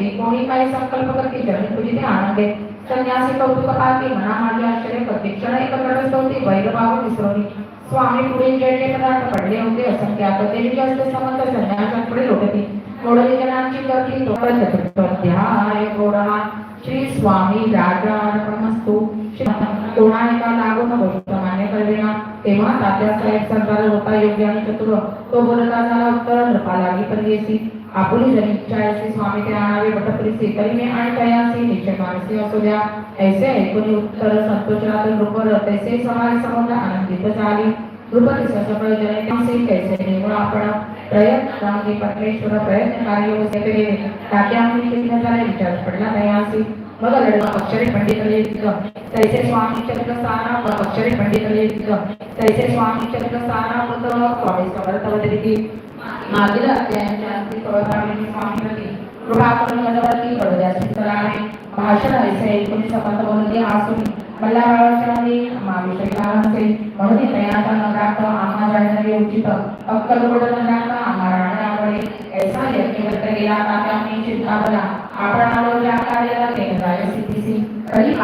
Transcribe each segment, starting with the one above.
देवी कोणी काही संकल्प करते चरणी तुझी ते आनंदे संन्यासी कौतुक पाहते मना माझे आश्चर्य करते. क्षण एकत्र होती वैरभाव विसरवली स्वामी पुढे जय जय पदार्थ पडले होते असंख्य आता देवीचे हस्ते समंत संन्यासांपुढे लोटती मोडली जनांची करती तोरण चतुर्थाध्याय गोडा. श्री स्वामी राजा राजार्पणमस्तु कोणाएका लागू गोष्ट मान्य कळविना. तेव्हा तात्यासाहेब सरकार होता योग्य आणि चतुर. तो बोलता झाला उत्तर नृपा परदेशी. परियेसी आपुली जन इच्छा ऐसी स्वामी ते आणावे बटपरीसी तरी मी आणि तयासी निश्चय मानसी असू द्या ऐसे ऐकून उत्तर संतोषात रूप तैसे समाज समोर आनंदित झाली. नृपती ससफळ जनतेचे कैसे निवड आपण प्रयत्न परमेश्वर प्रयत्न कार्य होते गेले तात्या आम्ही केले झाले विचार पडला तयासी मग लढवा अक्षरे पंडित लिहिलं तैसे स्वामी चरित्र स्थाना अक्षरे पंडित लिहिलं तैसे स्वामी चरित्र स्थाना मत स्वामी समर्थवती मागील अध्यायांच्या अंतिम कवयित्री कृपा करून मदवती कडव्याची सलामे भाषण ऐसे एकोणीस माविषयी म्हणून तयाचा आम्हा जाणणारे उचित अक्कलकोट आम्हा ऐसा यज्ञवत गेला मी चिंता बला आपण आलो ज्या कार्याला ते जाय सिद्धीसी कधी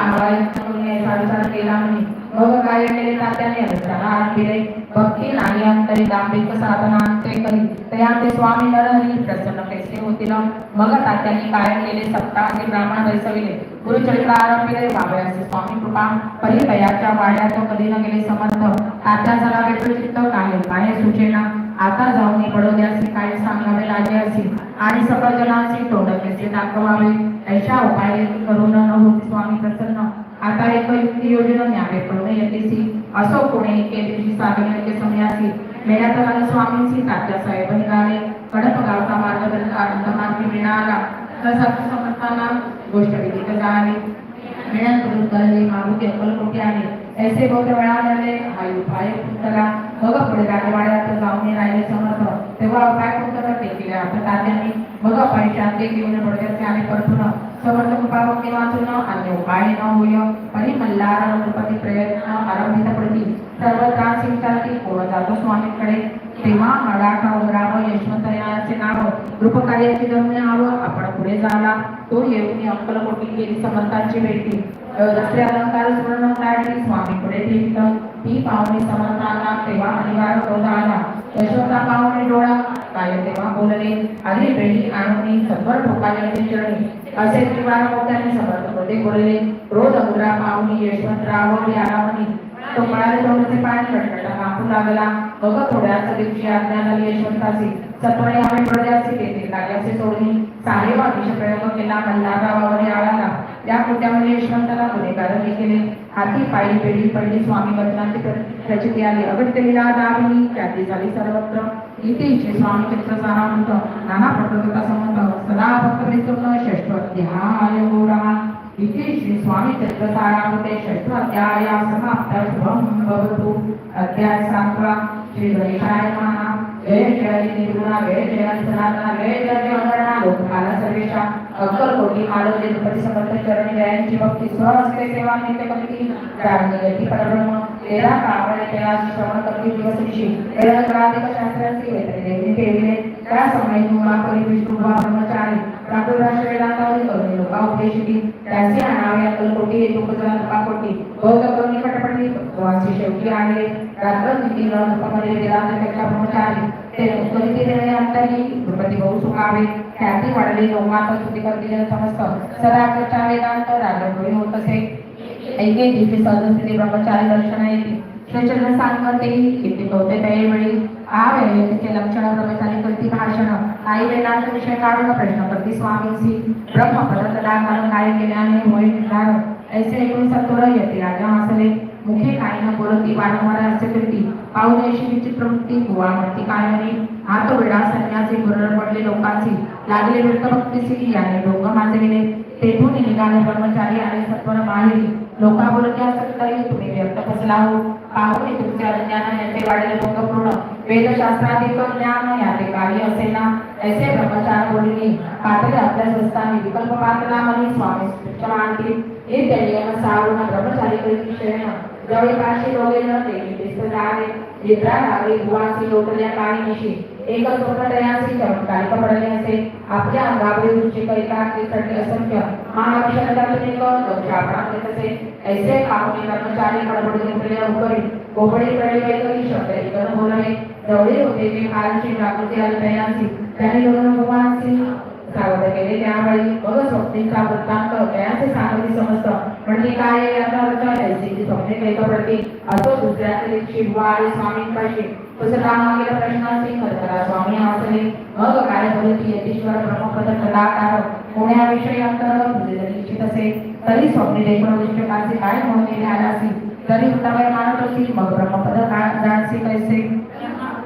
केला म्हणे मग कार्य केले तात्याने अनुष्ठाना आणले भक्ती नाही अंतरी दांभिक साधना करी तया ते स्वामी नरहरी प्रसन्न कैसे होतील मग तात्याने काय केले सप्ताहाचे ब्राह्मण बैसविले गुरुचरित्र आरंभिले बाबयाचे स्वामी कृपा परी तयाच्या वाड्यात कधी न गेले समर्थ तात्या झाला वेगळे चित्त काय काय सुचेना आता जाऊन पडोद्यासी काय सांगावे लागे असे आणि सकळ जनांची तोंड कसे दाखवावे? ऐशा उपाय करून न स्वामी प्रसन्न. आता एक युक्ती योजना न्यावे पडणे येतेसी असो कोणी एके दिवशी सागरचे संन्यासी मेळ्यात आला. स्वामींची तात्या साहेब निघाले कडप गावचा मार्ग आनंद मार्गी मिळाला. तसा समर्थाना गोष्ट विदित झाली मेळ्यात करून करले मारुती अक्कलकोटी आले? ऐसे बहुत वेळा झाले हा उपाय कुंतला मग पुढे राजवाड्यात जाऊन राहिले समर्थ. तेव्हा उपाय कुंतला ते केले आता तात्यांनी. मग उपाय शांती घेऊन पडद्याचे आले परतून समर्थ कृपाभक्ती वाचून अन्य उपाय न होय परी मल्हार नृपती प्रयत्न आरंभित पडती सर्व त्रास विचारती कोण जातो स्वामीकडे? तेव्हा मराठा उमराव यशवंत यशवंतरायाचे नाव रूपकार्याची जमणे हवं आपण पुढे झाला तो येऊन अक्कलकोटी गेली समर्थांची भेटी. रस्ते अलंकार स्मरण काढली स्वामी पुढे ठेवित ती पाहुणे समर्थांना तेव्हा अनिवार्य क्रोध आला. यशवंता पाहुणे डोळा काय तेव्हा बोलले आधी वेळी आणून सत्वर ठोकाले चरणी. असे त्रिवार मोठ्याने समर्थ होते. बोलले रोज अमुद्रा पाहुणी यशवंतराव यारावणी तो म्हणाले तोंडचे पाणी कटकटा कापू लागला. बघ थोड्याच दिवशी आज्ञा झाली यशवंताची. सत्वने आम्ही प्रजाचे तेथे लागल्याचे सोडणी सारे वादिश प्रयोग केला. मल्हाररावावर आळाला. या कोट्यामध्ये यशवंताला गुन्हेगारांनी केले. हाती पायी पेढी पडली. स्वामी वचनाची प्रचिती आली. अगत्य लीला दामिनी ख्याती झाली सर्वत्र इथे स्वामी चित्र सारामृत नाना प्रकृतीचा संबंध सदा भक्त विसरून षष्ठोध्याय गोडा इथे श्री स्वामी चित्र षष्ठ षष्ठोध्याय समाप्त शुभम भवतु. अध्याय सातवा. श्री गणेशाय महा जय जय निर्गुणा जय जय सनातना जय जय जय अमरणा लोकमाला सर्वेशा अक्कलकोटी मालवले दुपटी समर्थ चरण जयांची भक्ती. स्वहस्ते सेवा नित्य कमिटी प्रारंभ गती परब्रह्म. तेरा कावळे कैलास श्रवण कमिटी दिवस त्या समयी उमापरी विष्णू उभा ब्रह्मचारी लोका आणावे पटपटी शेवटी आणले रात्र वेदांत त्याच्या ब्रह्मचारी ते देणे अंतरी बहु सुखावे. ख्याती वाढली लोकांत स्तुती करतील समस्त सदा कृष्णा वेदांत राजडोळी होत असे. ऐके जिथे सदस्य ब्रह्मचारी दर्शन येते श्रीचंद्र सांगते किती कवते त्यावेळी आ वेळी तिचे लक्षण प्रवेशाने करती भाषण. आई वेदांत विषय काढून प्रश्न करती स्वामींची ब्रह्मपद तदा घालून काय केल्याने होईल कारण ऐसे एकूण सत्वर येते राजा हसले मुखे काही न बोलती वारंवार असे करती पाहून अशी विचित्र वृत्ती बुवा म्हणती काय म्हणे? हात वेळा संन्यासी गुरर पडले लोकांची. लागले वृत्त भक्तीची याने डोंग माजविले. तेथून निघाले ब्रह्मचारी आणि सत्वर माहेरी लोका असता सत्तरी तुम्ही व्यक्त बसला हो पाहुणे तुमचे अज्ञान याचे वाढले भंगपूर्ण वेदशास्त्राधिक ज्ञान याचे कार्य असे ना ऐसे ब्रह्मचार बोलली पातळी आपल्या स्वस्तानी विकल्प पातला मनी स्वामी मानती हे त्यांनी सावरून ब्रह्मचारी करीत शयन जवळपाशी डोळे न ते दिसत झाले निद्रा लागली गुवासी लोटल्या पाणीशी निशी. एक स्वप्न तयासी चमत्कारिक पडले असे आपल्या अंगावरील रुची करिता चढले असंख्य. महाविषयातून एक दोष ऐसे कामोनी कर्मचारी गडबडीने उठले उकरी कोबडी कडे वैकरी शब्द एकन बोलणे जवळी होते जे कालची जागृती आली तयासी त्यांनी सावध केले. त्यावेळी मग का वृत्तांत त्याचे सांगली समजत. म्हणजे काय याचा अर्थ ऐसे की स्वप्ने काही पडते असं दुसऱ्या शिवा आणि स्वामींपाशी तसं रामागेला प्रश्नाची खरखरा स्वामी हसले मग काय बोलती? यतीश्वर ब्रह्मपद कलाकार होण्याविषयी अंतर? तुझे जरी निश्चित असे तरी स्वप्ने देखून दृष्टकाचे काय म्हणून लिहायला असेल तरी उत्तमय मानत होती. मग ब्रह्मपद काय जाणसे कैसे?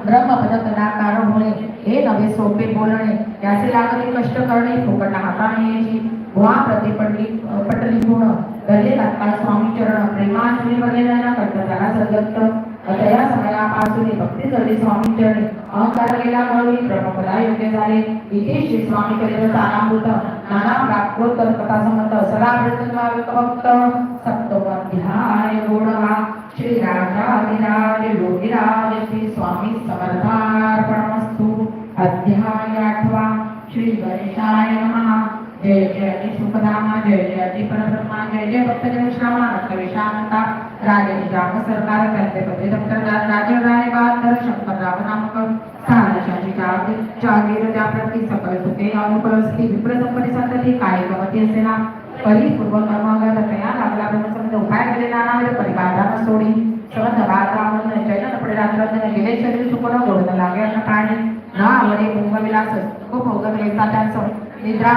ब्रह्मपद कलाकार होणे हे नवे सोपे बोलणे याचे लागले कष्ट करणे फुकट. हाताने याची गुहा प्रति पडली पटली गुण धरले तत्काळ स्वामी चरण प्रेमाश्री वगैरे त्याला सदत्त तया समयापासून भक्ती झाली स्वामी चरणी. अहंकार गेला म्हणून प्रमुखला योग्य झाले. इथे श्री स्वामी चरित्र सारामृत नाना प्राप्तोत्तर कथा समर्थ सदा भक्त सप्तमध्याय गोडवा. श्री राजा राजाधिराज योगीराज श्री स्वामी समर्थार्पणमस्तु. अध्याय आठवा श्री गणेशाय नमः। जय जय अति सुखधामा जय जय परब्रह्मा जय जय भक्तजन श्रामा विशानता राजे राम सरकार करते पते डॉक्टर राजे राय बहादर शंकर राव नामक सारशाची जागे जागीर त्या प्रती सकल सुखे अनुपरस्ती विप्र संपत्ती संतती काय गमती असे ना परी पूर्व कर्मागत तया लागला ब्रह्मसंबंध उपाय केले नाना विध परिकारा सोडी संबंध बाळकामन जैन पडे रात्र गेले शरीर सुपन गोडन लागे अन्न प्राणी ना भोगविलास भोग विलास खूप त्यांचं. निद्रा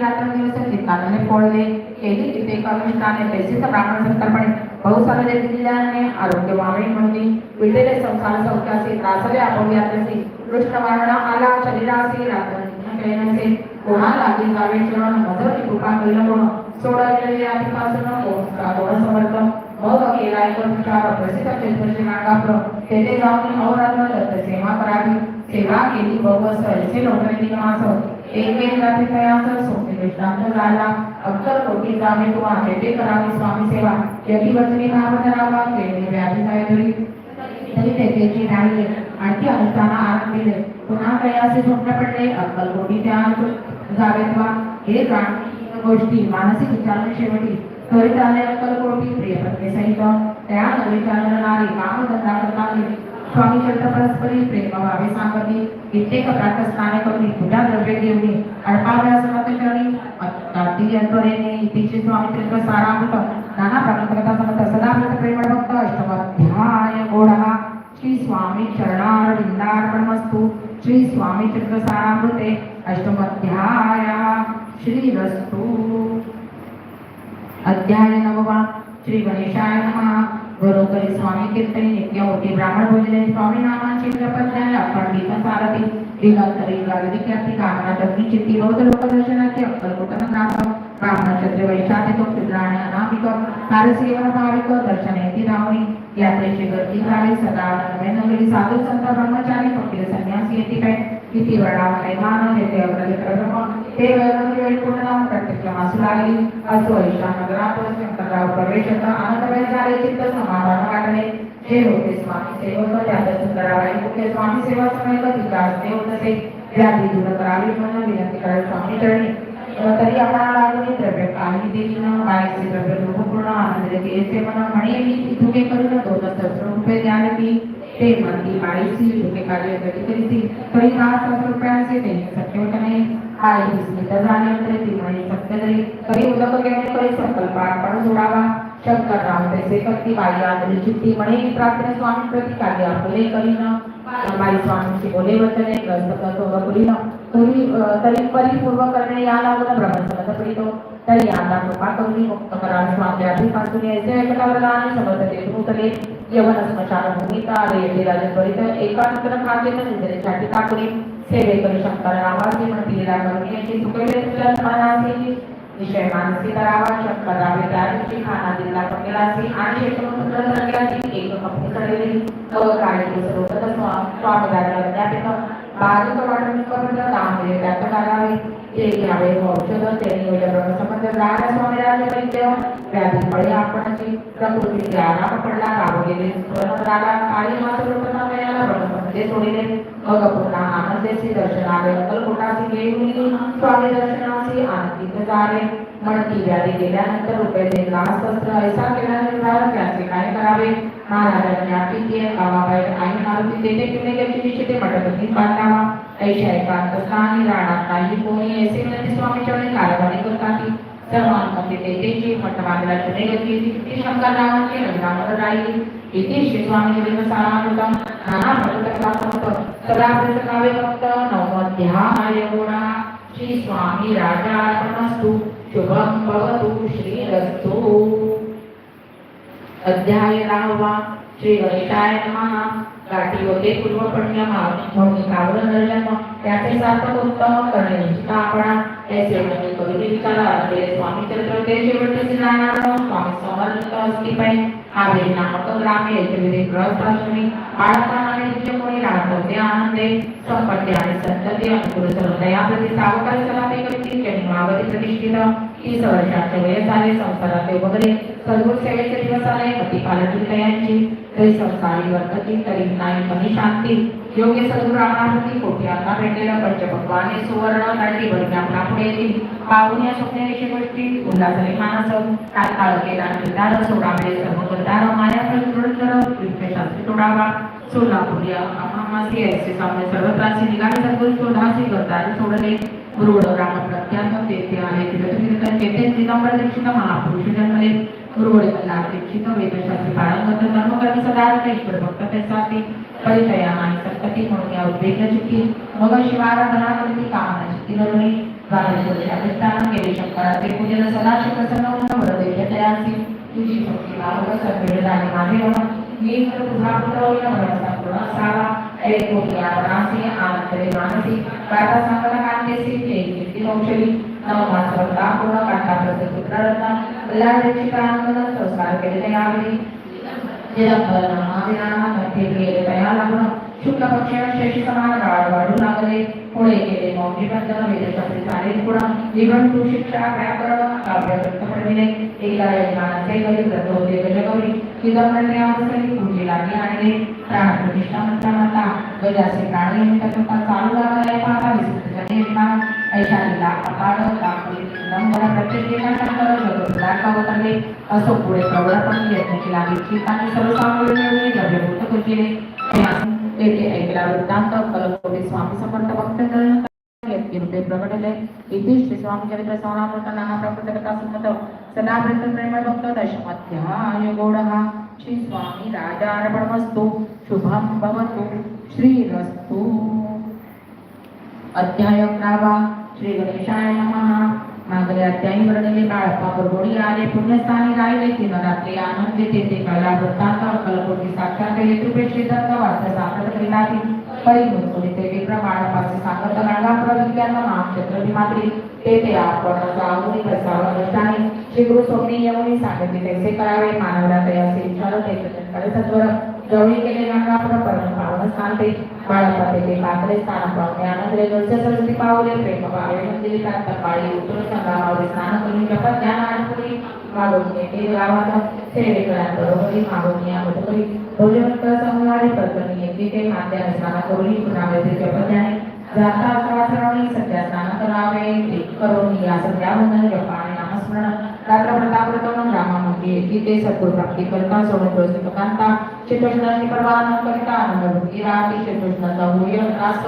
रात्र दिवस चित्ताने पोळले केली तिथे कमिष्ठाने पैसे ब्राह्मण संकल्पने बहुसारे दिल्याने आरोग्य वावळी म्हणून विटेले संसार सौख्यासी त्रासले आपण यात्रेसी कृष्ण वारणा आला शरीरासी रात्र नसे. कोणा लागी जावे चरण मदर कृपा करील कोण? सोडलेले आधीपासून कोण समर्थ मग केला एक विचार प्रसिद्ध क्षेत्रचे नागाप्र तेथे जाऊन अहोरात्र सेवा करावी. सेवा केली बहुवस ऐसे लोकरी मास एक एक रात्री तयास सोपे दृष्टांत झाला. अक्कल कोटी जावे तुवा तेथे करावे स्वामी सेवा. यती वचनी नाम करावा केले व्याधी काय तरी तरी तेथेची राहिले आणखी अनुष्ठाना आराम दिले. पुन्हा कयाचे झोपणे पडले. अक्कल कोटी त्या जावेत वा हे जाण गोष्टी मानसिक विचारणे शेवटी. त्वरित आले अक्कलकोटी प्रिय पत्नी सहित त्या विचार चालणारी काम धंदा स्वामी चरित्र परस्परी प्रेम. व्हावे सांगती कित्येक प्रातस्नाने करून पूजा द्रव्य घेऊन अडपाव्या समतचरणी अति यंत्रणेने स्वामी चरित्र सारामृत. नाना प्राणकथा समत सदा भक्त प्रेमळ भक्त. अष्टमाध्याय गोढा श्री स्वामी चरणारविंदार्पणमस्तु. श्री स्वामी चरित्र सारामृते. घरोघरी स्वामी कीर्तन नित्य होती ब्राह्मण भोजने स्वामी नामाची जपध्याय पण दीपन सारथी दिगंतरी गालिक्याती कामना तज्ञ चित्ती रोज लोकदर्शनाची अक्कलकोटन नाथ ब्राह्मण क्षत्रिय वैशाखी तो क्षुद्राणी अनामिक कारसेवन भाविक दर्शनेती रावणी यात्रेची गर्दी झाली. सदा नव्हे साधू संत ब्रह्मचारी फकीर संन्यासी येते काय किती वर्णामध्ये मान येते अग्रलिक्रम ते वेळोवेळी वेळ पूर्ण नाम प्रत्यक्ष मासू लागली. असो ऐशा नगरात शंकरराव प्रवेश होता आनंदमय झाले चित्त समाधान वाटले हे होते स्वामी सेवक त्यात सुंदराबाई मुख्य स्वामी सेवा समय तिचा असते होत असे व्याधी दूर करावी म्हणून विनंती करावी स्वामी चरणी. तरी आपण लागून द्रव्य काही देवी न बायचे द्रव्य लोकपूर्ण आनंद येते मन म्हणे मी तुके करून दोन सहस्र रुपये द्याल की ते म्हणती बाईची तुके कार्य कधी करीती तरी दहा सहस्र रुपयांचे ते शक्य होत नाही. आई स्मित झाल्यानंतर ती म्हणे शक्य तरी तरी उदक घेणे तरी संकल्प आपण जोडावा शंकर राम तैसे करती. बाई आदरी चित्ती म्हणे प्रार्थना स्वामी प्रती कार्य आपले करीन. बाई स्वामींची बोले वचने ग्रस्त करतो करीन तरी तरी परिपूर्व करणे या लागून ब्रह्मसमत पडितो तरी आता कृपा करून मुक्त करा स्वामी अभिपासून यायचे. ऐकटावर आणि समर्थ ते भूतले यवन स्मशान भूमिका आले येते राजन त्वरित खाते नंतर खाते निंदनेसाठी सेवे करू शकता. रावाचे म्हणती करून याची चुकले तुझ्या मनाची विषय मानसी करावा शंकर रावे त्याची खाना दिला पंगलाची आणि एकमुद्र संग्याची एक कंपनी चढवली अ काय सर्वत्र स्वामी दादा विद्यापीठ बाजूक वाटून करून लांबले त्यात ते त्यांनी एवढ्या ब्रह्मसंबंध राजा स्वामी राजा वैद्य व्याधी फळे प्रकृती आराम पडला गाव रागा मिळाला सोडिले मग पुन्हा स्वामी झाले. म्हणती व्याधी गेल्यानंतर रुपये देणार हस्तस्त्र ऐसा केल्यानंतर त्याचे काय करावे? महाराजांनी आपली ती गावाबाहेर आई मारुती तेथे पिणे गेली निश्चिते मठपती बांधावा ऐशा एकांत स्थानी राहणार नाही कोणी ऐसे म्हणजे स्वामी कारभारी करतात सर्वांमध्ये तेथेची मठ बांधला गती शंकर रावांची राहिली इथे श्री स्वामी जन्म सारामृतम नाना प्रकटका सदा प्रसकावे भक्त नवमध्याय गुणा श्री स्वामी राजार्पणस्तु शुभम भवतु श्रीरस्तु अध्याय दहावा श्री गणेशाय महा गाठी होते पूर्व पुण्य म्हणून कावळ नरजन्म. त्याचे सार्थक उत्तम करणे स्थापना त्याचे म्हणजे कविते विचारा. असलेले स्वामी चरित्र ते शेवटचे जाणार स्वामी समर्थ असली पाहिजे हा वेळी नामक ग्रामे येथे विधी ग्रहस्थाश्रमी बाळपणा आणि उच्च कोणी राहत आनंदे. संपत्ती आणि संतती अनुकूल सर्व याप्रती सावकारी सलामी करीती जन्मावधी प्रतिष्ठित. तीस वर्षाचे वय झाले संसाराचे वगैरे सद्गुण सेवेचे दिवस आले. पती पालटी तयांची तरी संसारी वर्तती तरी नाही मनी शांती. योग्य सद्गुरु रामाप्रती कोटी आता भेटलेला पंचपक्वाने सुवर्ण कंडी भरून आपला पुढे येतील. पाहून या स्वप्नेविषयी गोष्टी. उल्हासने मानस तात्काळ केला. निर्धार सोडावे सर्व करदार माया प्रदृढ शास्त्री तोडावा. सोलापूर या अमामासी ऐसे सामने सर्वत्रासी निघाले. सद्गुरु शोधासी करदार सोडले. गुरुड राम प्रत्यात आहे तिथे. दिगंबर दीक्षित महापुरुष जन्मले गुरुवडे दीक्षित वेदशास्त्री पारंगत धर्मकर्मी भक्त. त्यासाठी आणि संतती म्हणून या उद्वेग मग शिवाराधना करती कामना चित्ती अधिष्ठान केले शंकराचे पूजन. सदा प्रसन्न होऊन वरदेव्य तयासी तुझी भक्ती माझे मन मी तर तुझा पुत्र होईल मनसा पूर्ण असावा एक मोठी आदरासी आनंदरे मानसी गाथा सांगला कांतेसी ते कीर्ती कौशली नवमा सर्वदा पूर्ण कांता प्रसिद्ध पुत्ररत्न बल्लाळेची प्रांगण संस्कार केलेले यावेळी. निरंतर नामाभिरामा मध्ये गेले तया लागून शुक्ल समान वाढू लागले पुढे गेले मौजी बंधन वेदशास्त्री शिक्षा व्याकरण काव्य एकदा यजमानाचे होते गजगौरी चिदंबरने अवसरी पूजी लागली प्राण प्रतिष्ठा म्हणता म्हणता गजाचे प्राणी चालू लागला पाहता विशिष्ट यजमान ऐशालीला अपार दाखवली चिदंबर जगत असो पुढे प्रवळपणे यत्न केला विचितांनी द्रव्यभूत केले तेथे ऐकला वृत्तांत कलकोटी स्वामी समर्थ भक्त रूपे प्रकटले इथे श्री स्वामी चरित्र सवनामृत नाना प्रकृत कथा सुमत सदा प्रेम भक्त दशमध्याय गोडहा श्री स्वामी राजार्पणमस्तु शुभं भवतु श्रीरस्तु अध्याय अकरावा श्री गणेशाय नमः मागले अध्यायी वर्णले बाळप्पा बरोबरी आले पुण्यस्थानी राहिले. तीन रात्री आनंद तेथे कळला वृत्तांत. कलकोटी साक्षात येतुपे दत्त वार्थ साखर करीलाती परिमुत्कुली ते विप्र. बाळप्पाचे सांगत रागा प्रविज्ञान. महाक्षेत्र विमात्री तेथे आपण जाऊनी बसावं अनुष्ठानी. श्री गुरु स्वामी यमुनी सांगितले तैसे करावे. मानवला तयाचे विचार ते सत्वर गवळी केले गंगापुर परम पावन स्थान ते बाळप्पा तेथे काकडे स्थान पावणे आनंदले दोनशे सरस्वती पावले प्रेम पावे मंदिरी कांता पाळी उतरून संग्रामावरी स्नान करून जपत ज्ञान आणपुरी मागून येते गावात बरोबरी मागून या. मधुकरी भोजवंत संहारी प्रकरणी येते. ते माध्याने स्नान करून पुन्हा जपत ज्ञाने जाता सहस्रवणी सध्या स्नान करावे. ते करून या सध्या वंदन जपाने नामस्मरण रात्र प्रतापृतम रामामध्ये येते ते सद्गुरु प्राप्ती करता सोडून तुळसी कांता. श्रीकृष्णाची परवा न करिता आनंद भक्ती श्रीकृष्णाचा होय त्रास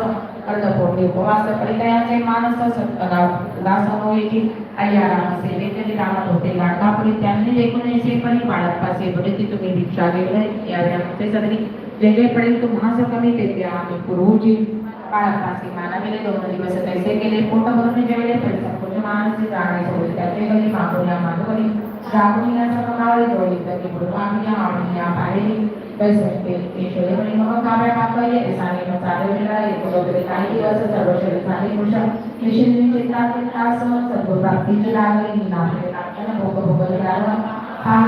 अर्धपोटी उपवास परितयाचे मानस सत्करा उदास होयची अय्या राम सेवेचे रामात होते गाठापुरी त्यांनी एकोणऐंशी परी बाळप्पाचे बरे ती तुम्ही भिक्षा गेले यावे आमचे सदरी. जे जे पडेल. तुम्हा कमी तेथे आम्ही पुरवूची. बाळप्पाचे मानविले दोन दिवस तैसे केले. पोट भरून जेवले. पैसा पुण्य मानसी जाणे सोडले त्याचे गली मागुल्या माधुकरी जागुनिया सकमावळी जोडी तरी बुडवामिया आवडिया पाहिली बैसते केशवले म्हणे मग काव्या काकय एसाने मग चालवलेला एक वगैरे काही दिवस सर्व शरीर झाले कुशल निशिंदी चित्ताचे त्रास सर्व प्राप्तीची लागली नामे नाट्यानं भोग भोग हा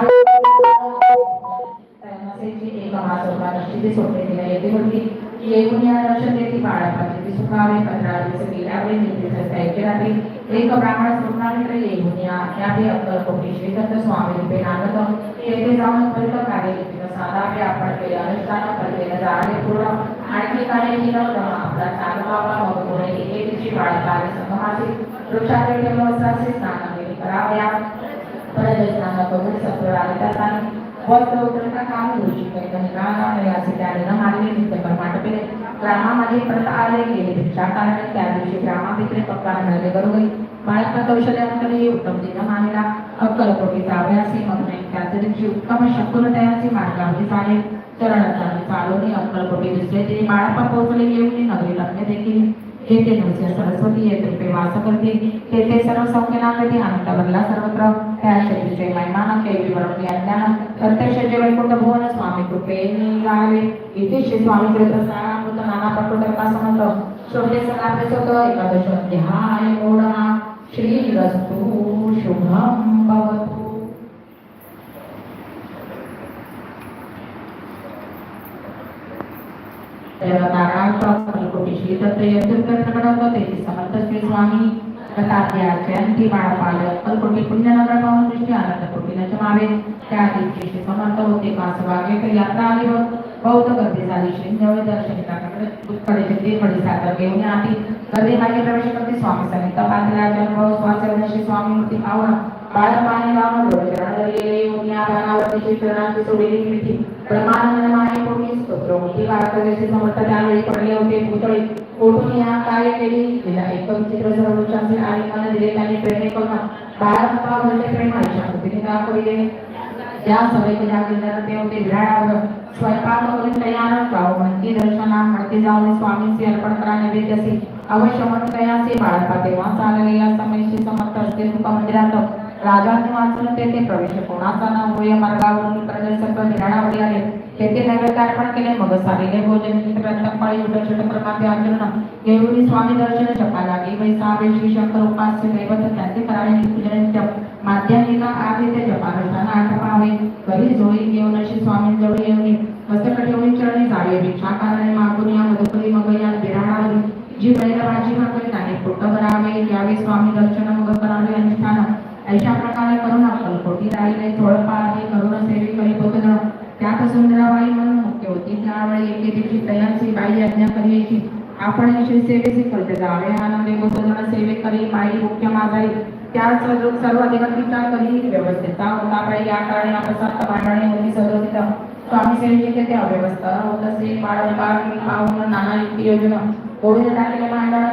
तैमासेची एक मासोबा ते सोडले गेल्या येते होती येऊन या देती सुखावे पंधरा दिवस गेल्यावेळी निर्देश ऐके रात्री एक ब्राह्मण स्वप्नामित्र येऊन या यावे अक्कल कोटी श्रीदत्त स्वामी रूपे नागत. येथे जाऊन कार्य केलं साधा आपण केले. अनुष्ठान करलेलं जाळे पूर्ण. आणखी काही ठिकाण आपला चालवावा होतो एके दिवशी बाळकाले संगमाचे वृक्षाचे ठेवसाचे स्नान कराव्या. परत स्नान करून सत्वर आले त्यासाठी वस्त्र उतरता काम होऊ काही रागा असे त्याने न मारले नित्य. कर्माट केले ग्रामा परत आले गेले. भिक्षा कारण त्या दिवशी उत्तम दिन अक्कलकोटीचा अभ्यासी मग नाही. त्याच दिवशी उत्तम चालेल. चालवणे अक्कलकोटी दुसरे दिनी बाळप्पा पोहोचले येऊन नगरी लग्न देखील. जेथे नृत्य सरस्वती येथे रूपे वास करते तेथे सर्व सौख्यनाकटी आनंद भरला सर्वत्र. त्या शक्तीचे मैमान केली वरती अज्ञान प्रत्यक्ष जे वैकुंठ भुवन स्वामी कृपे गावे इथे श्री स्वामी चरित्र सारामृत नाना प्रकृत समंत शोभे सदापे सोत एकादश अध्याय म्हणजे मोडा श्री रस्तु शुभम भवतु. कोटीशी दत्त यंत्रप्रकटवते समर्थ श्री स्वामी दत्तात्र्याची बाळपाल अल्पकोटी पुण्यनगर पाहून दृष्टी आनंद कोटीला त्या दिवशी श्री समर्थ होते. यात्रा आली व बौद्ध गर्दी झाली श्री जवळ दर्शनिकाकडे उत्कडे ते खडी सादर घेऊन आधी गर्दी मागे प्रवेश करते. स्वामी समित पात्राच्या अनुभव स्वासरशी स्वामी मूर्ती पावन बाळपाने राम डोळे सोडलेली मिठी ब्रह्मानंद कोणी समर्थ त्यावेळी पडले होते. पुतळे कोठून या कार्य केली? म्हणजे तिला एक सर्वोच्चांचे आणि मन दिले त्यांनी प्रेमे करून बाळाप्पा म्हणजे प्रेम कृतीने का या सभेचे ज्या ते होते. विराडावर स्वयंपाक करून तयार गाव म्हणती दर्शना म्हणती जाऊन स्वामींचे अर्पण करा नैवेद्य असे अवश्य मन तयाचे बाळाप्पा तेव्हा चालले या समयशी समर्थ असते तुका मंदिरात राजाने वाचून तेथे प्रवेश कोणाचा ना होय? मार्गावरून प्रजल सर्व आले. तेथे नैवेद्य अर्पण केले. मग सारिले भोजन रत्नपाळी उठछट प्रमाते आचरण देवरी स्वामी दर्शन जपा लागे वैसावे श्री शंकर उपास्य दैवत त्यांचे करावे पूजन जप माध्यमिका आधी ते जपानुष्ठान आठवावे घरी जोळी घेऊन अशी स्वामींजवळ येऊन मस्तक ठेवून चरणी जावे भिक्षा कारणे मागून या मधुकरी मग या बिराणावरी जी बैल भाजी भाकरी त्याने पोट भरावे यावे स्वामी दर्शन मग करावे अनुष्ठान अशा प्रकारे करून आपण कोटी राहिले थोडंफार हे करून सेवी करीत होत जण त्यात सुंदराबाई म्हणून मुख्य होती. त्यावेळी एके दिवशी तयांची बाई आज्ञा करायची. आपण श्री सेवेचे करते जावे. आनंदे गोत जण सेवे करी. बाई मुख्य माझाई त्याच सर्व अधिकारीचा कधी व्यवस्थित. होता बाई या कारणे आपण मांडणे होती सर्व तिथं. स्वामी सेवेची तेथे अव्यवस्था. होत असे बाळकाळ पाहून नाना योजना. ओढून टाकले मांडण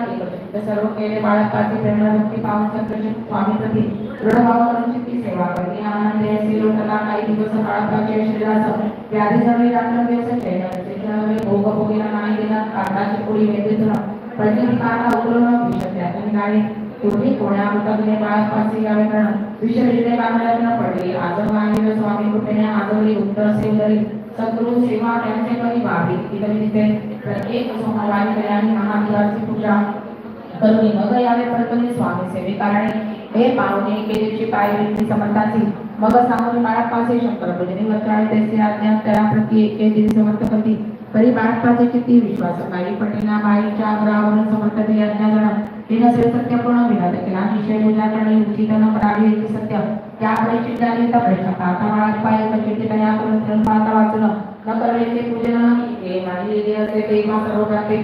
ते सर्व केले. बाळकाची प्रेमभक्ती पावन संतोषी स्वामी प्रती दृढ भावाची ती सेवा करते आनंद असे लोकांना काही दिवस बाळकाचे शरीराचं व्याधी झाली रात्र दिवस चैन भोग भोगीला नाही देणार कागदाची पोळी वेदीतून प्रतिकाला उतरवून विषय त्यातून गाणी पूर्वी कोण्या मुखाने बाळकाचे गावे कारण विषय बांधल्यात पडले. आजोबा आणि स्वामी कृपेने आजवली उत्तर सेवदरी सद्गुरु सेवा त्यांचे कधी व्हावी तिथे तिथे प्रत्येक सोमवारी कल्याणी महादेवाची पूजा करून मग यावे परतने स्वामी सेवे? कारणे हे पाहुणे एके दिवशी पाय व्यक्ती समर्थाची मग सांगून बाळापासे शंकर भजनी वचाळे त्याचे आज्ञा त्या प्रति एके दिन समर्थ करती। तरी बाळापाचे किती विश्वास बाई पटेला बाईच्या आग्रहावरून समर्थ ते जण. हे तिने सत्य पूर्ण विनोद केला. निश्चय पूजा करणे उचित न करावी हे सत्य. त्यामुळे चिंताने प्रश्न. पाहता बाळात पाय चिठ्ठी तयार करून पाहता वाचून न करण्याचे पूजन हे माझी विधी ते तेव्हा सर्व प्राप्ती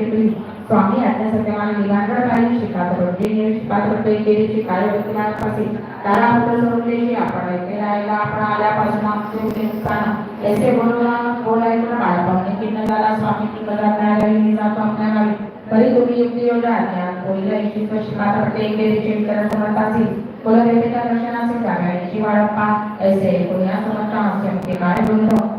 स्वामी आज्ञा सत्यमान निगांगड काही शिकात पडते शिकात पडते केलीची काय व्यक्तिमानापासी तारा होत सोडलेली आपण ऐके राहिला आपण आल्यापासून आमचे होते नुकसान ऐसे बोलून बोलायचं बाळपावणे किन्न झाला स्वामी किन्न जाण्याला मी जातो आपल्या गावी तरी तुम्ही युक्ती योजना ज्ञान पहिल्या इच्छित शिकात पडते एकेरीचे वितरण समर्थाची कुलदेवतेच्या दर्शनाचे जागायची बाळप्पा ऐसे पुण्या समर्थ आमचे काय बोलतो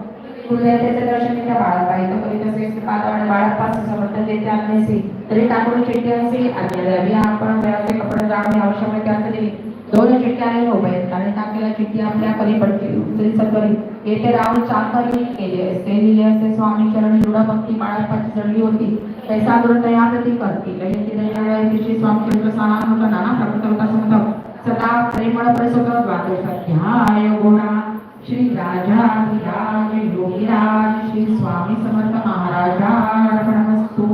कुलदेवतेचे दर्शन त्या बाळप्पा इथं करीत असे पातावणे बाळप्पा समर्थ देते आणण्याची तरी टाकून चिठ्ठी असे आणि रवी आपण देवाचे कपडे जाणे आवश्यक आहे त्यात दिली दोन चिठ्ठ्या आणि मोबाईल कारण टाकलेल्या चिठ्ठी आपल्या करी पडते उतरी सकरी येथे राहून चाकरी केले असते लिहिले असते स्वामी चरण जुडा भक्ती बाळापाची चढली होती. पैसा दुरून तयार ती करतील. याची दयाळ्या दिवशी स्वामी चरित्र सामान होता नाना प्रकृत होता समजा सदा प्रेमळ प्रसंग द्वादश अध्याय गोडा श्री राजाधिराज योगीराज श्री स्वामी समर्थ महाराजार्पणमस्तु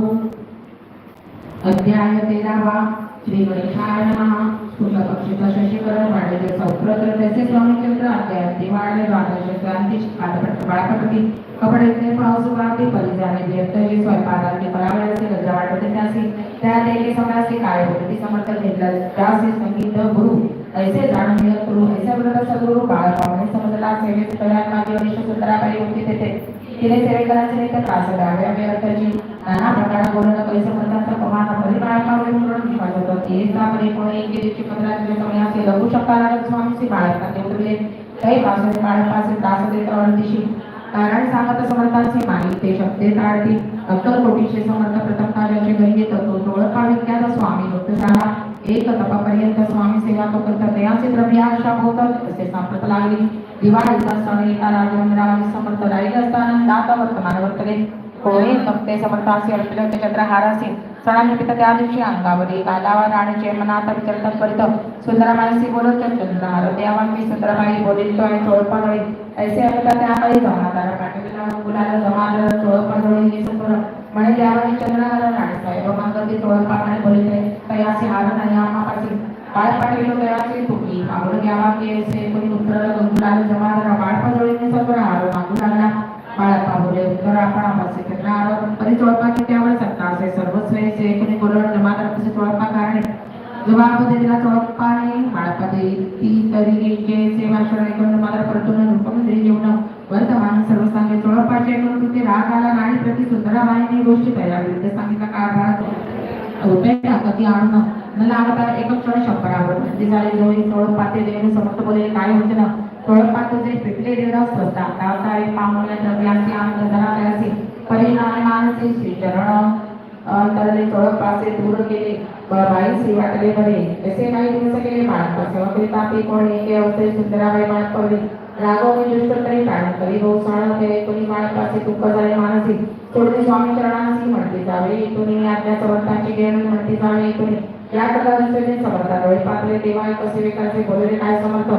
अध्याय तेरावा श्री गणेशाय नमः शुक्ल पक्षीचा शशिकरण वाढले सौप्रत्र त्याचे स्वामीचंद्र अध्याय वाढले द्वादश क्रांती कालपट बाळकपटी कपडे पाऊस वाटी परिजाने व्यक्तजी स्वयंपाकांनी परावयाचे लज्जा वाटते त्यासी त्या देखे समरासी काय होती समर्थ घेतलं त्यासी संगीत गुरु ऐसे जाणून घेत गुरु ऐसे व्रत गुरु बाळ पावणे समजला सेवेत तळ्यात मागे वरिष्ठ सुंदराबाई होती तेथे तिने सेवेकरांचे नेते त्रास द्यावे व्यर्थची नाना प्रकार बोलणं पैसे म्हणतात प्रमाण परिबाळकावे म्हणून मी वाजवत होती एका परी कोणी एक दिवशी पंधरा दिवस समयाचे लघु शकता स्वामीची बाळका ते उतरले काही पासून बाळकाचे त्रास देत दिशी कारण सांगत समर्थांची माहिती शब्दे टाळती अक्कल कोटीचे समर्थ प्रथम कार्याचे घरी येत तो डोळपा विख्यात स्वामी। भक्त झाला एक तपापर्यंत स्वामी सेवा तो करतात दयाचे द्रव्य आशा होतात असे सांगत लागली. दिवाळीचा सण एका राजवंद्रावानी समर्थ राहिले असताना दाता वर्तमान वर्तले कोणी तक्ते समर्थासी अडकले ते चंद्रहारासी सणानिमित्त त्या दिवशी अंगावरी कालावर राणीचे मनात विचारतात करीत सुंदरमानसी बोलत चंद्रहार देवान मी सुंदरबाई बोलितो आणि चोळपानळी ऐसे ऐकता त्याकाळी जमादार पाठविला. मुलाला जमादार चोळपानळी हे सुंदर म्हणे देवाने चंद्रहार राणी साहेब मागती चोळपानळी बोलिते तयासी हार नाही आम्हापाशी पाय पाठविलो तयासी तुकी मागून घ्यावा की ऐसे कोणी उत्तर गंगुलाला जमादार बाळ पाजळीने सर्व हार मागू लागला बाळा पाहुले उत्तर आपण आपासे चंद्रहार परी चोळपाची त्यावर सत्ता असे सर्वस्व ऐसे कोणी बोलवण जमादार कसे चोळपा कारण जवाब दिला चोळपाने बाळप्पा देई ती तरी जे सेवा शरण ऐकून मला परतून रूपमंत्री जेवण वर्तमान सर्व सांगे चोळपाचे ऐकून तुझे राग आला नाही प्रति सुंदराबाईने गोष्टी तयार विरुद्ध सांगितलं कारभार रुपये टाकती आणून न लागता एक क्षण शंभरावर. म्हणजे झाले जवळ चोळ पाते देणे समर्थ बोलले काय होते ना? चोळ पाते पिटले देणं स्वतः आता एक पामुल्या द्रव्याची आनंद धराव्याची परिणाम मानसी श्री चरण तरले चोळ दूर केले. बाई श्री वाटले बरे. असे काही दिवस केले बाळप्पा सेवा करीता आपली कोण? एके अवसरी सुंदराबाई बाळपवली राघव दुष्ट तरी कारण करी बहुसाळ ते कोणी बाळपासे दुःख झाले मानसी सोडणे स्वामी चरणांची म्हणते जावे इथून आपल्या समर्थांची घेऊन म्हणते जावे इथून या प्रकारे समर्था डोळे पातले देवाय कसे विकासे बोलले काय समर्थ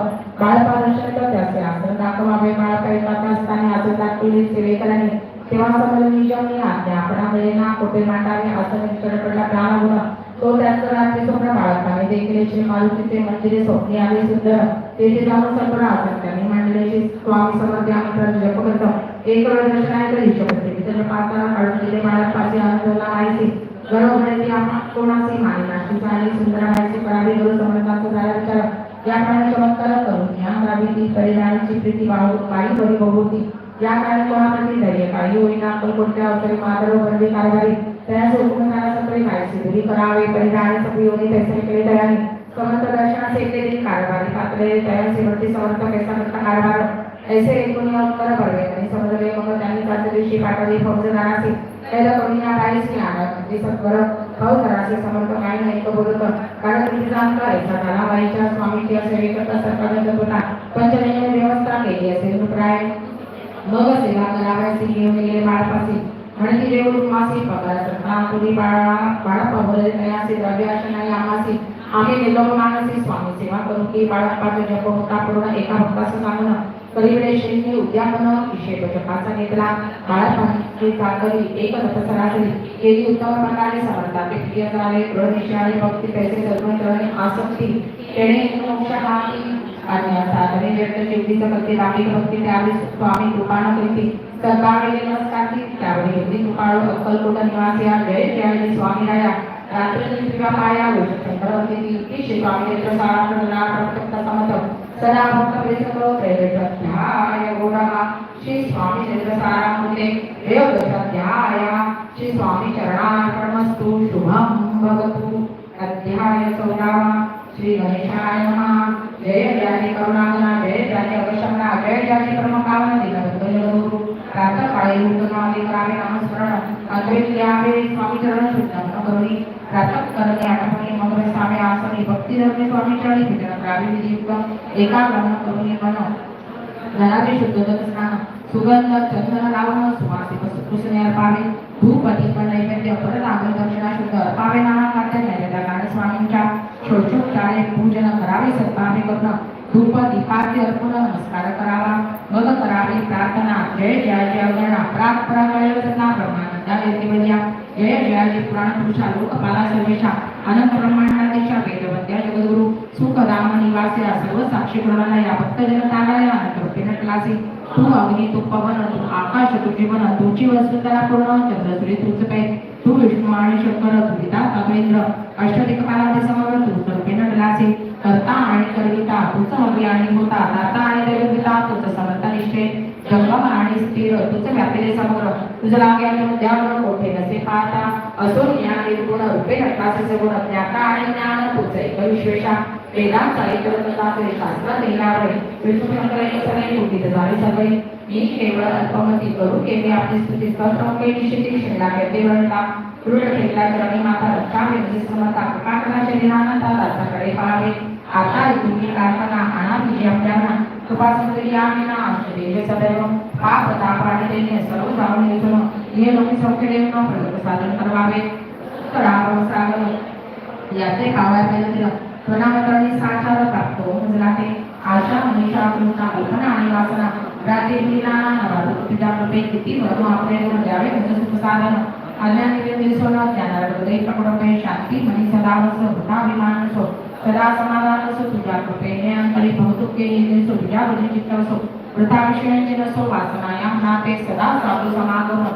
बाळपा दर्शन तर त्याचे आसन दाखवावे बाळपा पात्र असताना आसन दाखवली सेवेकरांनी तेव्हा समजलं निजमनी आज्ञा आपणा ना कोठे मांडावे असं पडला प्राण गुण तो त्याचं रात्री स्वप्न बाळगताने देखील मारुतीचे मंदिरे स्वप्ने आले सुंदर. तेथे जाऊन सर्व आसन त्यांनी मांडले स्वामी समर्थ आमंत्रण जप करत. एक वेळ दर्शनाय करी शकते इतर पाताला काढून दिले. बाळकाचे आनंदला माहिती. गरवण्याची आपण कोणाची माने नाशिक आणि सुंदर सुंदराबाईची परावी गुरु समर्थांचा झाला विचार. या काळात चमत्कार करून या गावी ती परिणामाची प्रीती बाळू बाई बरी बहुती या काळात कोणाप्रती धैर्य काही होईना. आपण कोणत्या अवसरी मात्र बंदी कारभारी? त्या हुकुमकारा सगळे माहिती दूरी करावे परिणामी सगळी होती त्याचे केले तयारी समर्थ दर्शनाचे एकले कारभारी पातळे तयारचे वरती समर्थ कैसा करता कारभार. ऐसे एकूण उत्तर पडले आणि समजले मग त्यांनी त्याच्या दिवशी पाठवली. फौजदाराची त्याला कोणी या काहीच नाही आलं म्हणजे सत्वर फौजदाराचे समर्थ काही नाही तो बोलत कारण तुम्ही जाणता ऐसा त्याला बाईच्या स्वामीची सेवे करता सरकारने होता. पंचनेने व्यवस्था केली असेल. प्राय मग सेवा कराव्याची. घेऊन गेले बाळपासी म्हणजे देऊन मासी पगार सत्ता पुरी बाळा बाळप्पा बोलले तयासी द्रव्य असे आमासी आम्ही निलम मानसी स्वामी सेवा करू की बाळापाचा जप होता पूर्ण एका भक्ताचं सांगणं कलिकडे श्रींनी उद्यापन विषय जपाचा घेतला बाळप्पाची चाकरी एक सरासरी केली उत्तम प्रकारे समजता ते प्रिय झाले दृढ निश्चयाने भक्ती पैसे सद्गुण करणे आसक्ती तेणे मोक्ष हा आणि साधने व्यक्त शेवटीचं भक्ती धार्मिक भक्ती त्यावेळी स्वामी कृपाण करीती सकाळी नमस्कार ती त्यावेळी हिंदी कृपाळू अक्कलकोट निवास या जय जय स्वामी राया रात्री तुझ्या पाया शंकरवती ती श्री स्वामी नेत्र सारा प्रत्यक्ष समत सदा भक्त प्रेसको प्रेरध्याय गुणः श्री स्वामी नेत्र सारा मुले देव ध्याय श्री स्वामी चरणार्पणमस्तु. शुभम भवतु. अध्याय चौदावा. श्री गणेशाय नमः. जय ज्ञानी करुणागना जय ज्ञानी अवशमना जय ज्ञानी परमकामना दिनगुरु प्रातः काळी उठनावे करावे नामस्मरण अद्वैत्यावे स्वामी चरण शुद्धम करुणी प्रातः करणे आठवणी मग सामे आसनी भक्ती धर्मे स्वामी चरणी विचरण करावे विधियुक्त एकाग्रम करुणी मन। घराचे शुद्ध स्नान सुगंध चंदन लावणं सुवासिक सुकृष्ण अर्पावे। धूप दीपन नैवेद्य परत आगल दक्षिणा शुद्ध अर्पावे। नाना खाद्य नैवेद्य कारण स्वामींच्या षोडशोपचारे पूजन करावे सत्पावे करणं धूप दीपाचे अर्पण नमस्कार करावा मग करावी प्रार्थना जय जय जय गणा प्रार्थना ब्रह्मानंदा वेदिवल्या जय जयाजी पुराण पुरुषा लोकपाला सर्वेशा अनंत ब्रह्मांडादेशा वेदवंत्या जगद्गुरु सुख राम निवासी सर्व साक्षी गुणाला या भक्त जनताला या अनंत क्लासी तू अग्नि तू पवन तू आकाश तू जीवन तुझी वसुंधरा पूर्ण चंद्र सूर्य तुझ काय तू विष्णू आणि शंकर तू पिता कपेंद्र अष्टदिक्पालाचे समोर तू सर्वेन क्लासी आणि कर्विता तुच हवी आणि होता. दाता आणि दैवता तुझं समर्थ निश्चय. जंगम आणि स्थिर तुझं व्यापिले समोर तुझं लागे आणि उद्यावर कोठे नसे पाहता. असो ज्ञान निर्गुण रूपे नटकाचे गुण ज्ञाता आणि ज्ञान तुझं एक विश्वेषा वेदांत ऐकवताचे शास्त्र विष्णू शंकरांनी सगळे कुठे झाले सगळे मी केवळ अल्पमती करू केले आपली स्तुती सहसंख्ये निश्चिती शिकला केते वळता दृढ ठेवला चरणी माता रक्षा व्यक्ती समता कृपाकरा शरीरानंता दासाकडे पाहावे. आता तुम्ही कारखाना आणा. तुझी आपल्याला आम्ही ना सदैव पाप सर्व जाऊन हे लोक प्रगत साधन करावे. करावं सागर. याचे कावळ्या केलं दिलं प्रणामकरणी साचार प्राप्त. मुजला आशा मनीषा कृष्णा कल्पना आणि वासना. रात्री लीला तुझ्या कृपे किती वरून आपले गुण द्यावे? म्हणजे सुखसाधन अज्ञान निवेदन शांती मनी सदा वस होता असो सदा समाधान असो तुझ्या कृपेने अंतरी बहुतुक केले सो तुझ्या बुद्धी चित्त असो वृथा नसो वासना मनाते सदा साधू समागम हो,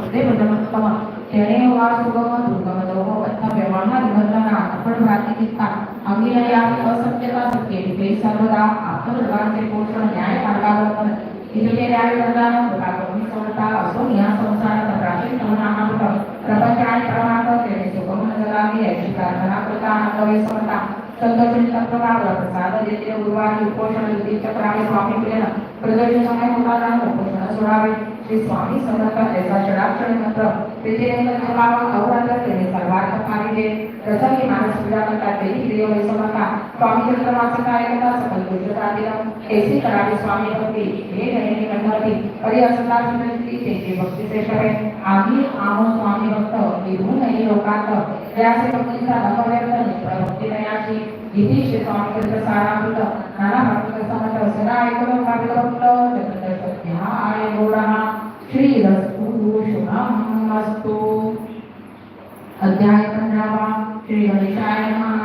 वा सुगम दोह अथ व्यवहार निबंधना आपण भ्राती चित्ता अंगी या असत्यता सत्य ते सर्वदा आत्मदुर्गांचे पोषण न्याय मार्गावर इथे न्याय वरदान कमी समता असो या संसारात प्राचीन तरुणामात प्रपंच आणि परमार्थ तेणे सुगम जगावी याची प्रार्थना करता अनुभवे समता. संतोषित प्रभाव प्रसाद देते. गुरुवारी उपोषण युती चक्रावे स्वामी प्रियन प्रदर्शन समय मुलाला उपोषण सोडावे. श्री स्वामी समर्थ ऐसा षडाक्षर मंत्र तेथे प्रभाव अवरात्र तेने सर्वार्थ पाहिजे प्रसंगी मानस पूजा करता तेही प्रिय वै समर्था स्वामी चंद्रमास कार्यकर्ता सकल गुजरात दिलम ऐसी करावी स्वामी भक्ती हे गणित कंठवती परी असता सुनती तेथे भक्ती श्रेष्ठवे आम्ही आहो स्वामी भक्त विभू नाही लोकात त्याचे भक्तीचा धर्मव्यक्त मित्र भक्ती दयाची इति श्री स्वामी चंद्र सारामृत नाना भक्त समर्थ सदा ऐकलं भागवत चतुर्दश सत्याय गौरः श्रीरस्तु शुभमस्तु अध्याय पंधरावा श्री गणेशाय नमः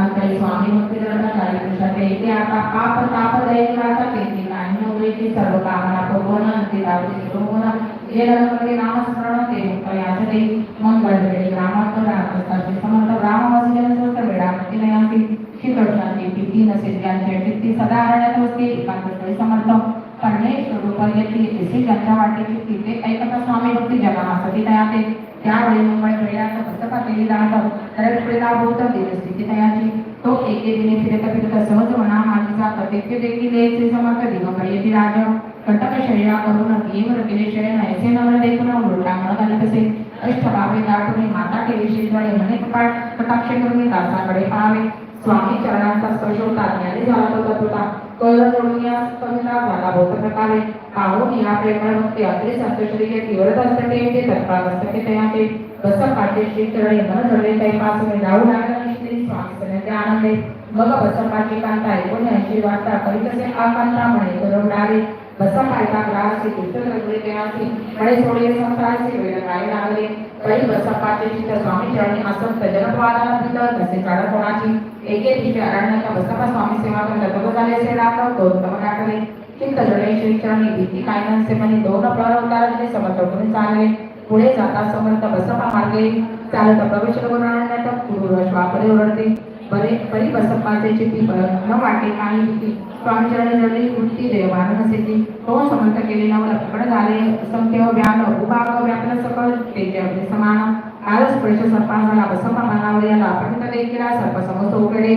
अंतरी स्वामी भक्ती चारी पुरुषाचे येथे आता पाप ताप दैवाचा तेथे काही नवरीची सर्व कामना पूर्ण अंती दावती सुरुमन ये नरपती नामस्मरण ते मुक्त याचते मंगळ वेळी ग्रामात राहत समर्थ ग्रामवासी जनस्वस्त वेळापती नयांती शिकडशांती भीती नसेल ज्यांच्या भीती सदा आरण्यात असते एकांतस्थळी समर्थ करणे स्वरूप येते ज्यांच्या वाटेची तिथे ऐकता स्वामी भक्ती जनासाठी तयाते त्यावेळी मुंबई वेळात पुस्तकात केली जाणं तर पुढेला भूत स्थिती तयाची तो एके दिने फिरत फिरत सहज म्हणा माझी जात तेथे देखील याचे समर्थ दिगंबर येथे राज कटक शरीरा करून भीम रकिले शरीर ऐसे नवर देखून उलटांगण घालत असे अष्टभावे दाटून माता केली शिजवाडे म्हणे कपाट कटाक्ष करून दासाकडे पाहावे स्वामी चरणांचा स्पर्श होता ज्ञानी झाला तो तत्वता. कळ जोडून या कविता झाला बहुत प्रकारे पाहून या प्रेमळ मुक्ती अग्रे संतोषरी हे तीव्रत असते ते तत्काळ असते तयाचे बस पाठे श्री चरणी मन झडले काही पास मी जाऊ लागला श्री स्वामी सन्याचे आनंदे. मग बस पाठी कांता ऐकून ऐंशी वाटता करी कसे आकांता म्हणे करवणारे बस पायता ग्रासी दुष्ट रगले देवासी म्हणे सोडे संसाराचे वेळ काय लागले. परी बस पाठी चित्त स्वामी चरणी आसन दिलं तसे काढ कोणाची? एके दिवशी अरण्याच्या बसपा स्वामी सेवा करता तब झाले असे राखव दोन चित्त जडे श्री चरणी भीती कायनांचे म्हणे दोन समर्थ करून चालले. पुढे जाता समर्थ बसपा मार्गे. चालत प्रवेश करून अरण्यात पूर्व श्वापडे ओरडते. बरे परी बसपाचे चित्ती न वाटे काही भीती स्वामी चरणी जडली वृत्ती देवान की? तो समर्थ केले नवल प्रकट झाले. संख्य व्यान उभाग व्यापन सकल तेजे समान. काल स्पर्श सर्पा झाला. बसपा मानावर याला आपण देखील सर्प समस्त उघडे.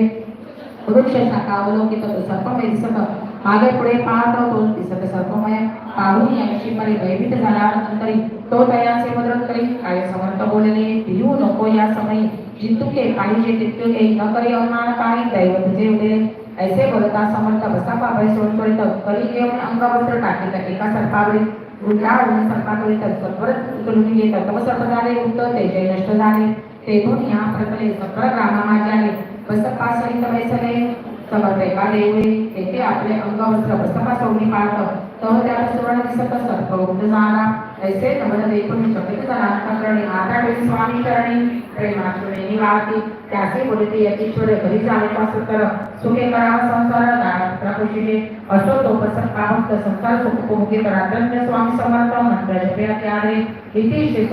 वृक्ष शाखा अवलोकित. सर्प मे दिसत मागे पुढे पाहत तो दिसत सर्पमय. पाहून याशी परी भयभीत झाला नंतरी तो तयाचे मदत करी काय समर्थ बोलले भिवू नको या समयी जितुके पाहिजे तितके न करी अवमान काही दैव तुझे उदे ऐसे बोलता समर्थ बसा पापे सोड करीत करी घेऊन अंगवस्त्र टाकीत एका सर्पावरी उलटावरून सर्पाकडे तत्पर उचलून येत तव सर्प झाले उत्तर तेजे नष्ट झाले तेथून या प्रकले सकळ ग्रामा माझे बसपा सहित बैसले समर्थ एका देवे तेथे आपले अंगवस्त्र बसपा सौनी पाळत तेव्हा त्याला सुवर्ण दिसत सर्प उठ झाला ऐसे नमन देखून चकित झाला करणे आता वेळी स्वामी चरणी प्रेमाश्रमे निवाती त्याचे बोलते यतीश्वर घरी जाण्यापासून तर सुखे करावा संसार दारा खुशीने असो तो पसंत का संसार सुख उपभोगी करा. धन्य स्वामी समर्थ मंत्र जपया त्याने इथे श्री